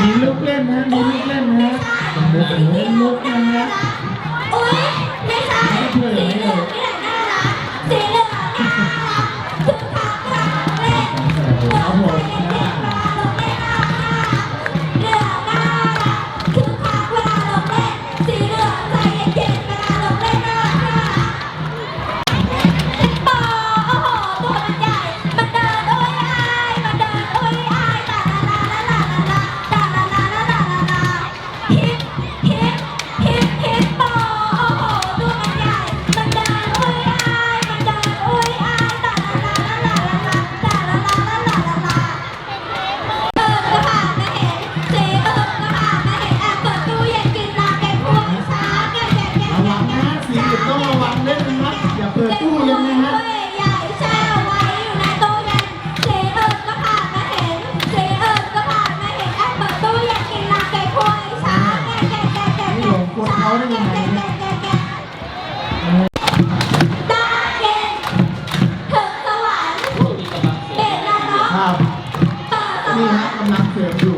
มีลูกเล่นนะมีลูกเล่นนะมีลูกเล่นนะ โอ๊ย นะฮะนี่หลงกวนเขาได้ยังไงเนี่ยครับนี่ฮะกำลังเสิร์ฟอยู่